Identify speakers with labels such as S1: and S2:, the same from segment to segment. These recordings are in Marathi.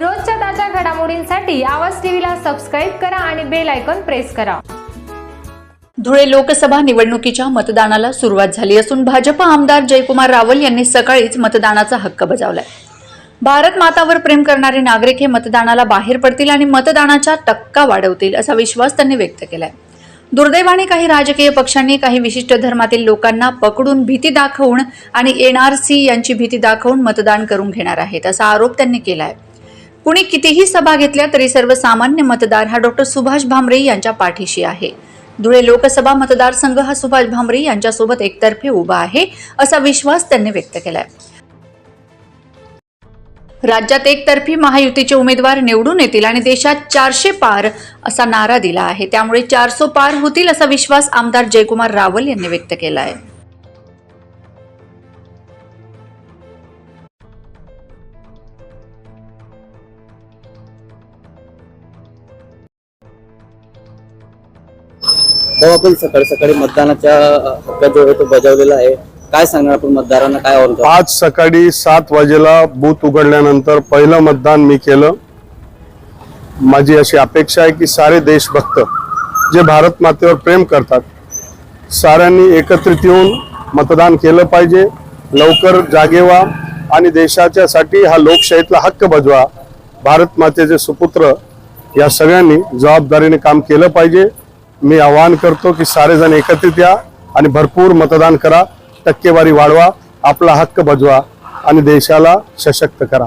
S1: रोजच्या ताज्या घडामोडींसाठी आवाज टीव्हीला सबस्क्राईब करा आणि बेल आयकॉन प्रेस करा.
S2: धुळे लोकसभा निवडणुकीच्या मतदानाला सुरुवात झाली असून भाजप आमदार जयकुमार रावल यांनी सकाळीच मतदानाचा हक्क बजावलाय. भारत मातावर प्रेम करणारे नागरिक हे मतदानाला बाहेर पडतील आणि मतदानाचा टक्का वाढवतील असा विश्वास त्यांनी व्यक्त केलाय. दुर्दैवाने काही राजकीय पक्षांनी काही विशिष्ट धर्मातील लोकांना पकडून भीती दाखवून आणि एनआरसी यांची भीती दाखवून मतदान करून घेणार आहेत असा आरोप त्यांनी केलाय. कुणी कितीही सभा घेतल्या तरी सर्वसामान्य मतदार हा डॉक्टर सुभाष भामरे यांच्या पाठीशी आहे. धुळे लोकसभा मतदारसंघ हा सुभाष भामरे यांच्यासोबत एकतर्फे उभा आहे असा विश्वास त्यांनी व्यक्त केलाय. राज्यात एकतर्फी महायुतीचे उमेदवार निवडून येतील आणि देशात चारशे पार असा नारा दिला आहे. त्यामुळे चारसो पार होतील असा विश्वास आमदार जयकुमार रावल यांनी व्यक्त केला आहे
S3: तेव्हा आपण सकाळी सकाळी मतदानाच्या हक्क जो आहे तो बजावलेला आहे. काय सांगणार आपण मतदारांना? काय आवडतो
S4: आज सकाळी सात वाजेला बूथ उघडल्यानंतर पहिलं मतदान मी केलं. माझी अशी अपेक्षा आहे की सारे देशभक्त जे भारत मातेवर प्रेम करतात साऱ्यांनी एकत्रित येऊन मतदान केलं पाहिजे. लवकर जागे व्हा आणि देशाच्यासाठी हा लोकशाहीतला हक्क बजवा. भारत मातेचे सुपुत्र या सगळ्यांनी जबाबदारीने काम केलं पाहिजे. मी आवाहन करतो की सारेजण एकत्रित या आणि भरपूर मतदान करा टक्केवारी वाढवा आपला हक्क बजवा आणि देशाला सशक्त करा.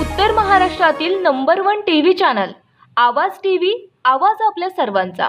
S5: उत्तर महाराष्ट्रातील number one TV channel Awaaz TV आवाज आपल्या सर्वांचा.